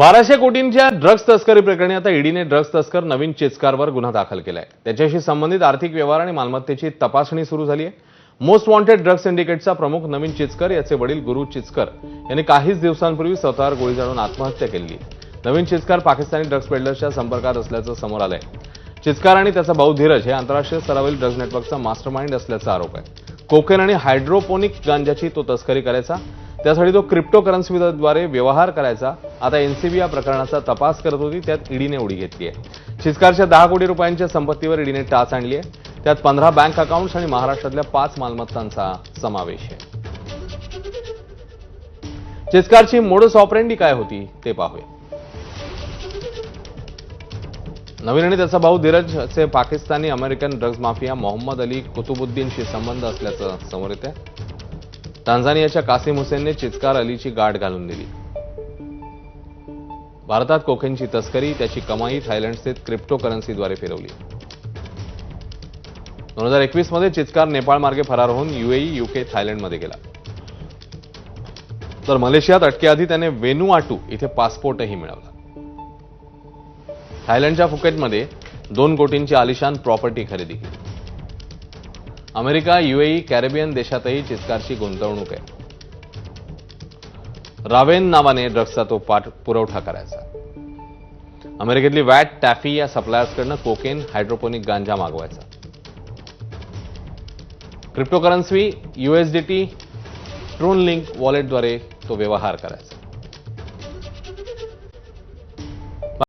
बाराशे कोटींच्या ड्रग्ज तस्करी प्रकरणी आता ईडीने ड्रग्ज तस्कर नवीन चिचकारवर गुन्हा दाखल केला आहे त्याच्याशी संबंधित आर्थिक व्यवहार आणि मालमत्तेची तपासणी सुरू झाली आहे मोस्ट वॉन्टेड ड्रग्ज सिंडिकेटचा प्रमुख नवीन चिचकर याचे वडील गुरु चिचकर यांनी काहीच दिवसांपूर्वी स्वतःवर गोळी जाळून आत्महत्या केली नवीन चिचकार पाकिस्तानी ड्रग्ज पेडलर्सच्या संपर्कात असल्याचं समोर आलंय. चिचकार आणि त्याचा भाऊ धीरज हे आंतरराष्ट्रीय स्तरावरील ड्रग्ज नेटवर्कचा मास्टरमाइंड असल्याचा आरोप आहे. कोकेन आणि हायड्रोपोनिक गांजाची तो तस्करी करायचा त्यासाठी तो क्रिप्टो करन्सीद्वारे व्यवहार करायचा आता एनसीबी या प्रकरणाचा तपास करत होती त्यात ईडीने उडी घेतली आहे. शिस्कारच्या दहा कोटी रुपयांच्या संपत्तीवर ईडीने टाच आणली आहे. त्यात पंधरा बँक अकाउंट्स आणि महाराष्ट्रातल्या पाच मालमत्तांचा समावेश आहे. चिस्कारची मोडस ऑपरेंडी काय होती ते पाहूया. नवीन आणि त्याचा भाऊ धीरजचे Pakistani American drugs mafia Mohammed Ali कुतुबुद्दीनशी संबंध असल्याचं समोर येते टांझानियाच्या कासिम हुसेनने चिचकार अलीची गाठ घालून दिली. भारतात कोकेनची तस्करी त्याची कमाई थायलंडस्थित क्रिप्टो करन्सीद्वारे फिरवली. दोन हजार एकवीसमध्ये चिचकार नेपाळ मार्गे फरार होऊन युएई युके थायलंडमध्ये गेला. तर मलेशियात अटकेआधी त्याने वेनुआटू इथे पासपोर्टही मिळवला. थायलंडच्या फुकेटमध्ये दोन कोटींची आलिशान प्रॉपर्टी खरेदी केली. अमेरिका युएई कॅरेबियन देशातही चिचकारची गुंतवणूक आहे. रावेन नावाने ड्रग्सचा तो पाठ पुरवठा करायचा. अमेरिकेतली वॅट टॅफी या सप्लायर्सकडनं कोकेन हायड्रोपोनिक गांजा मागवायचा. क्रिप्टोकरन्सी युएसडीटी ट्रोन लिंक वॉलेटद्वारे तो व्यवहार करायचा.